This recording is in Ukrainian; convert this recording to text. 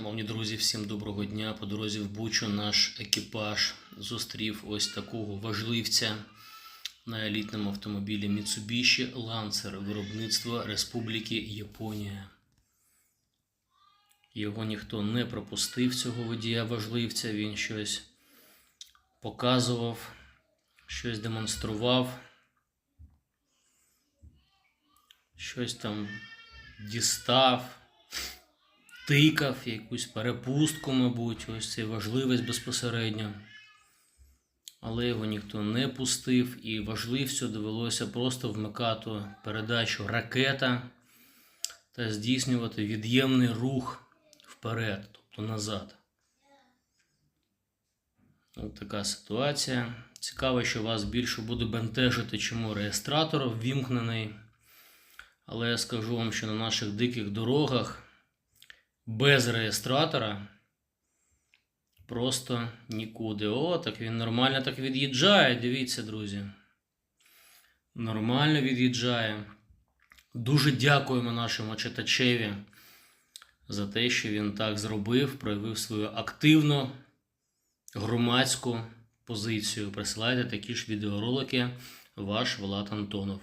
Шановні друзі, всім доброго дня. По дорозі в Бучу наш екіпаж зустрів ось такого важливця на елітному автомобілі Mitsubishi Lancer виробництва Республіки Японія. Його ніхто не пропустив, цього водія важливця. Він щось показував, щось демонстрував, щось там дістав тикав, якусь перепустку, мабуть, ось цей важливець безпосередньо. Але його ніхто не пустив, і важливцю довелося просто вмикати передачу ракета та здійснювати від'ємний рух вперед, тобто назад. Ось така ситуація. Цікаво, що вас більше буде бентежити, чому реєстратор ввімкнений. Але я скажу вам, що на наших диких дорогах без реєстратора просто нікуди. О, так він нормально так від'їжджає. Дивіться, друзі. Нормально від'їжджає. Дуже дякуємо нашому читачеві за те, що він так зробив, проявив свою активну громадську позицію. Присилайте такі ж відеоролики, ваш Влад Антонов.